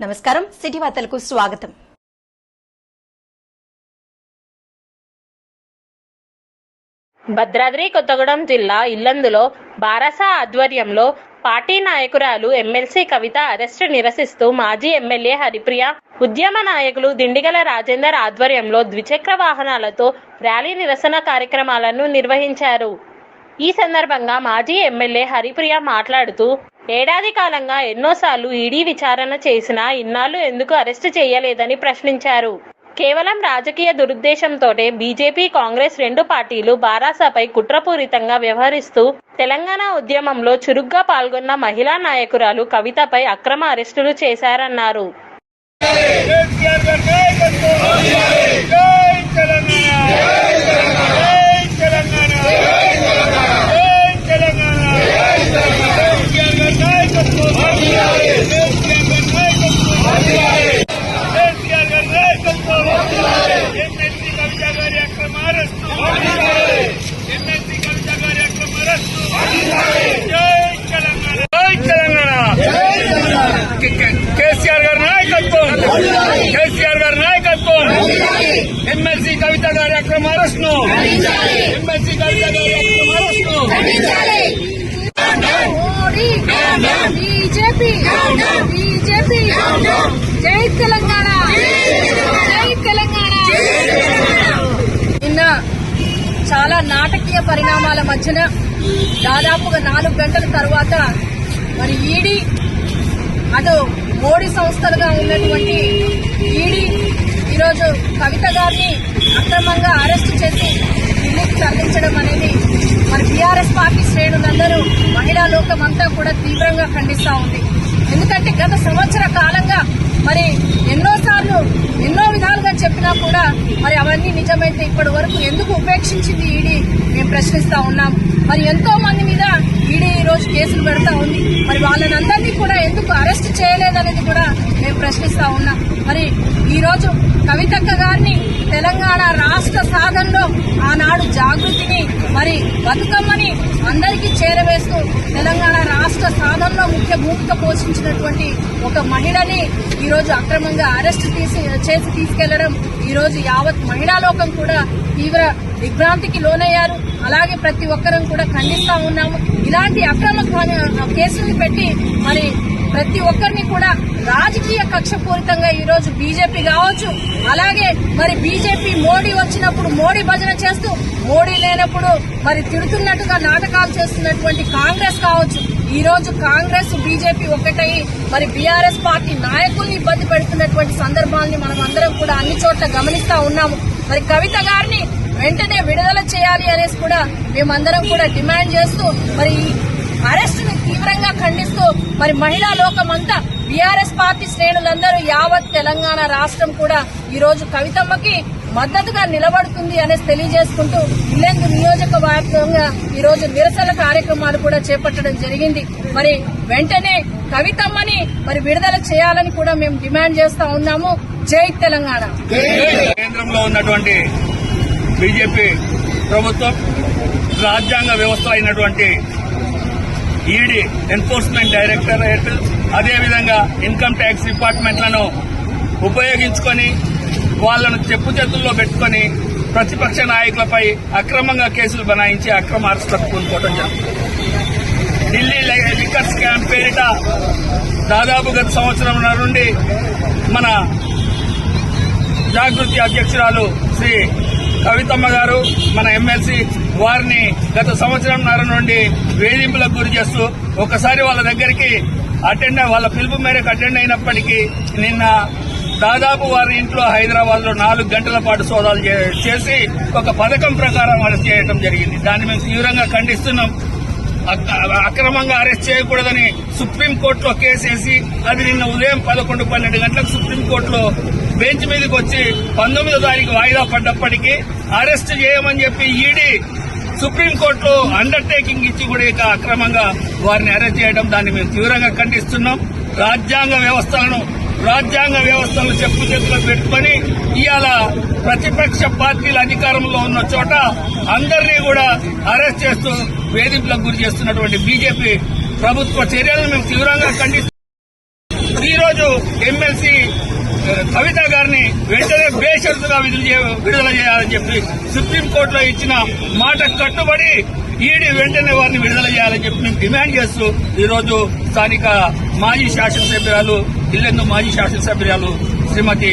నమస్కారం. సిటీ వార్తలకు స్వాగతం. భద్రాద్రి కొత్తగూడెం జిల్లా ఇల్లందులో బారస ఆధ్వర్యంలో పార్టీ నాయకురాలు ఎమ్మెల్సీ కవిత అరెస్టు నిరసిస్తూ మాజీ ఎమ్మెల్యే హరిప్రియ ఉద్యమ నాయకులు దిండిగల రాజేందర్ ఆధ్వర్యంలో ద్విచక్ర వాహనాలతో ర్యాలీ నిరసన కార్యక్రమాలను నిర్వహించారు. ఈ సందర్భంగా మాజీ ఎమ్మెల్యే హరిప్రియ మాట్లాడుతూ ఏడాది కాలంగా ఎన్నోసార్లు ఈడీ విచారణ చేసినా ఇన్నాళ్ళు ఎందుకు అరెస్టు చేయలేదని ప్రశ్నించారు కేవలం రాజకీయ దురుద్దేశంతోటే బీజేపీ కాంగ్రెస్ రెండు పార్టీలు బారాసాపై కుట్రపూరితంగా వ్యవహరిస్తూ తెలంగాణ ఉద్యమంలో చురుగ్గా పాల్గొన్న మహిళా నాయకురాలు కవితపై అక్రమ అరెస్టులు చేశారన్నారు జై తెలంగాణ జై తెలంగాణ జై తెలంగాణ కేసీఆర్ గారి నాయకత్వం కేసీఆర్ గారి నాయకత్వం కేసీఆర్ గారి నాయకత్వం ఎమ్మెల్సీ కవిత గారి అక్రమ అరెస్టు ఎమ్మెల్సీ కవిత గారి అక్రమ అరెస్టు జై తెలంగాణ జై తెలంగాణ కే- కే- కేసీఆర్ గారి నాయకత్వం కేసీఆర్ గారి నాయకత్వం ఎమ్మెల్సీ కవిత గారి అక్రమ అరెస్ట్ను ఎమ్మెల్సీ కవిత గారి అక్రమ అరెస్ట్ను మోడీ బీజేపీ బీజేపీ. జై తెలంగాణ. జై తెలంగాణ. నిన్న చాలా నాటకీయ పరిణామాల మధ్యన దాదాపుగా నాలుగు గంటల తర్వాత మరి ఈడీ అటు మోడీ సంస్థలుగా ఉన్నటువంటి ఈడీ ఈరోజు కవిత గారిని అక్రమంగా అరెస్టు చేసి ఢిల్లీకి తరలించడం అనేది మరి బీఆర్ఎస్ పార్టీ శ్రేణులందరూ మహిళా లోకం అంతా కూడా తీవ్రంగా ఖండిస్తూ ఉంది. ఎందుకంటే గత సంవత్సర కాలంగా మరి ఎన్నోసార్లు ఎన్నో విధాలుగా చెప్పినా కూడా మరి అవన్నీ నిజమైతే ఇప్పటి వరకు ఎందుకు ఉపేక్షించింది ఈడీ? మేము ప్రశ్నిస్తా ఉన్నాం. మరి ఎంతో మంది మీద ఈడీ ఈ రోజు కేసులు పెడతా ఉంది. మరి వాళ్ళనందరినీ కూడా ఎందుకు అరెస్ట్ చేయాలి? ప్రశ్నిస్తా ఉన్నాం. మరి ఈరోజు కవితక్క గారిని తెలంగాణ రాష్ట్ర సాధనలో ఆనాడు జాగృతిని మరి బతుకమ్మని అందరికీ చేరవేస్తూ తెలంగాణ రాష్ట్ర సాధనలో ముఖ్య భూమిక పోషించినటువంటి ఒక మహిళని ఈరోజు అక్రమంగా అరెస్ట్ తీసి చేసి తీసుకెళ్ళడం ఈరోజు యావత్ మహిళాలోకం కూడా తీవ్ర దిగ్భ్రాంతికి లోనయ్యారు. అలాగే ప్రతి ఒక్కరం కూడా ఖండిస్తా ఉన్నాము. ఇలాంటి అక్రమ కేసులు పెట్టి మరి ప్రతి ఒక్కరిని కూడా రాజకీయ కక్షపూరితంగా ఈ రోజు బీజేపీ కావచ్చు. అలాగే మరి బీజేపీ మోడీ వచ్చినప్పుడు మోడీ భజన చేస్తూ మోడీ లేనప్పుడు మరి తిడుతున్నట్టుగా నాటకాలు చేస్తున్నటువంటి కాంగ్రెస్ కావచ్చు. ఈ రోజు కాంగ్రెస్ బీజేపీ ఒకటై మరి బీఆర్ఎస్ పార్టీ నాయకుల్ని ఇబ్బంది పెడుతున్నటువంటి సందర్భాల్ని మనం అందరం కూడా అన్ని చోట్ల గమనిస్తా ఉన్నాము. మరి కవిత గారిని వెంటనే విడుదల చేయాలి అనేసి కూడా మేమందరం కూడా డిమాండ్ చేస్తూ మరి అరెస్ట్ని తీవ్రంగా ఖండిస్తూ మరి మహిళా లోకం అంతా బీఆర్ఎస్ పార్టీ శ్రేణులందరూ యావత్ తెలంగాణ రాష్ట్రం కూడా ఈ రోజు కవితమ్మకి మద్దతుగా నిలబడుతుంది అనేసి తెలియజేసుకుంటూ ఇల్లెందు నియోజకవర్గంగా ఈ రోజు నిరసన కార్యక్రమాలు కూడా చేపట్టడం జరిగింది. మరి వెంటనే కవితమ్మని మరి విడుదల చేయాలని కూడా మేము డిమాండ్ చేస్తా ఉన్నాము. జై తెలంగాణ. కేంద్రంలో ఉన్నటువంటి బీజేపీ ప్రభుత్వం రాజ్యాంగ వ్యవస్థ అయినటువంటి ఈడీ ఎన్ఫోర్స్మెంట్ డైరెక్టరేట్ అదేవిధంగా ఇన్కమ్ ట్యాక్స్ డిపార్ట్మెంట్లను ఉపయోగించుకొని వాళ్ళను చెప్పు చేతుల్లో పెట్టుకొని ప్రతిపక్ష నాయకులపై అక్రమంగా కేసులు బనాయించి అక్రమ అరెస్టులకు పూనుకోవడం జరిగింది ఢిల్లీ లిక్కర్ స్కామ్ పేరిట దాదాపు గత సంవత్సరం నుండి మన జాగృతి అధ్యక్షురాలు శ్రీ కవితమ్మ గారు మన ఎమ్మెల్సీ వారిని గత సంవత్సరంన్నర నుండి వేధింపులకు గురి చేస్తూ ఒకసారి వాళ్ళ దగ్గరికి అటెండ్ వాళ్ళ పిలుపు మేరకు అటెండ్ అయినప్పటికీ నిన్న దాదాపు వారి ఇంట్లో హైదరాబాద్లో నాలుగు గంటల పాటు సోదాలు చే- చేసి ఒక పథకం ప్రకారం అరెస్ట్ చేయడం జరిగింది. దాన్ని మేము తీవ్రంగా ఖండిస్తున్నాం. అక్రమంగా అరెస్ట్ చేయకూడదని సుప్రీంకోర్టులో కేసేసి అది నిన్న ఉదయం పదకొండు పన్నెండు గంటలకు సుప్రీంకోర్టులో బెంచ్ మీదకి వచ్చి పంతొమ్మిదో తారీఖు వాయిదా పడ్డప్పటికీ అరెస్ట్ చేయమని చెప్పి ఈడీ సుప్రీంకోర్టులో అండర్టేకింగ్ ఇచ్చి కూడా ఇక అక్రమంగా వారిని అరెస్ట్ చేయడం దాన్ని మేము తీవ్రంగా ఖండిస్తున్నాం. రాజ్యాంగ వ్యవస్థలను రాజ్యాంగ వ్యవస్థను చెప్పు చేతుల్లో పెట్టుకొని ఇవాళ ప్రతిపక్ష పార్టీలు అధికారంలో ఉన్న చోట అందరినీ కూడా అరెస్ట్ చేస్తూ వేధింపులకు గురి చేస్తున్నటువంటి బీజేపీ ప్రభుత్వ చర్యలను మేము తీవ్రంగా ఖండిస్తున్నాం. ఈరోజు ఎమ్మెల్సీ కవిత గారిని వెంటనే బేషరతుగా విడుదల చేయ- విడుదల చేయాలని చెప్పి సుప్రీంకోర్టులో ఇచ్చిన మాట కట్టుబడి ఈడీ వెంటనే వారిని విడుదల చేయాలని చెప్పి మేము డిమాండ్ చేస్తూ ఈరోజు స్థానిక మాజీ శాసనసభ్యురాలు ఇల్లెందు మాజీ శాసనసభ్యురాలు శ్రీమతి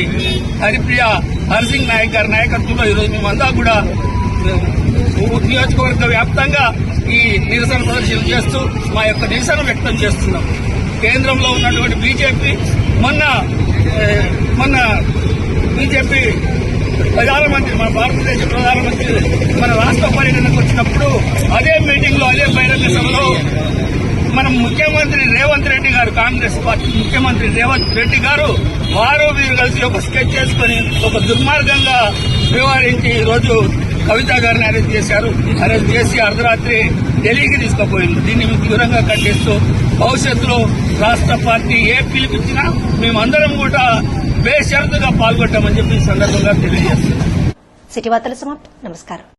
హరిప్రియ హర్సింగ్ నాయక్ గారి నాయకత్వంలో ఈరోజు మేమంతా కూడా నియోజకవర్గ వ్యాప్తంగా ఈ నిరసన ప్రదర్శన చేస్తూ మా యొక్క నిరసన వ్యక్తం చేస్తున్నాం. కేంద్రంలో ఉన్నటువంటి బీజేపీ మొన్న మొన్న బీజేపీ ప్రధానమంత్రి మన భారతదేశ ప్రధానమంత్రి మన రాష్ట్ర పర్యటనకు వచ్చినప్పుడు అదే మీటింగ్లో అదే బహిరంగ సభలో మన ముఖ్యమంత్రి రేవంత్ రెడ్డి గారు కాంగ్రెస్ పార్టీ ముఖ్యమంత్రి రేవంత్ రెడ్డి గారు వారు వీరు కలిసి ఒక స్కెచ్ చేసుకుని ఒక దుర్మార్గంగా వ్యవహరించి ఈ రోజు కవిత గారిని అరెస్ట్ చేశారు. అరెస్ట్ చేసి అర్ధరాత్రి ఢిల్లీకి తీసుకుపోయింది. దీన్ని మేము తీవ్రంగా ఖండిస్తూ భవిష్యత్తులో రాష్ట్ర పార్టీ ఏ పిలిపించినా మేమందరం కూడా బేషరతుగా పాల్గొంటామని చెప్పి ఈ సందర్భంగా తెలియజేస్తున్నాం. సిటీ వార్తలు సమాప్తం. నమస్కారం.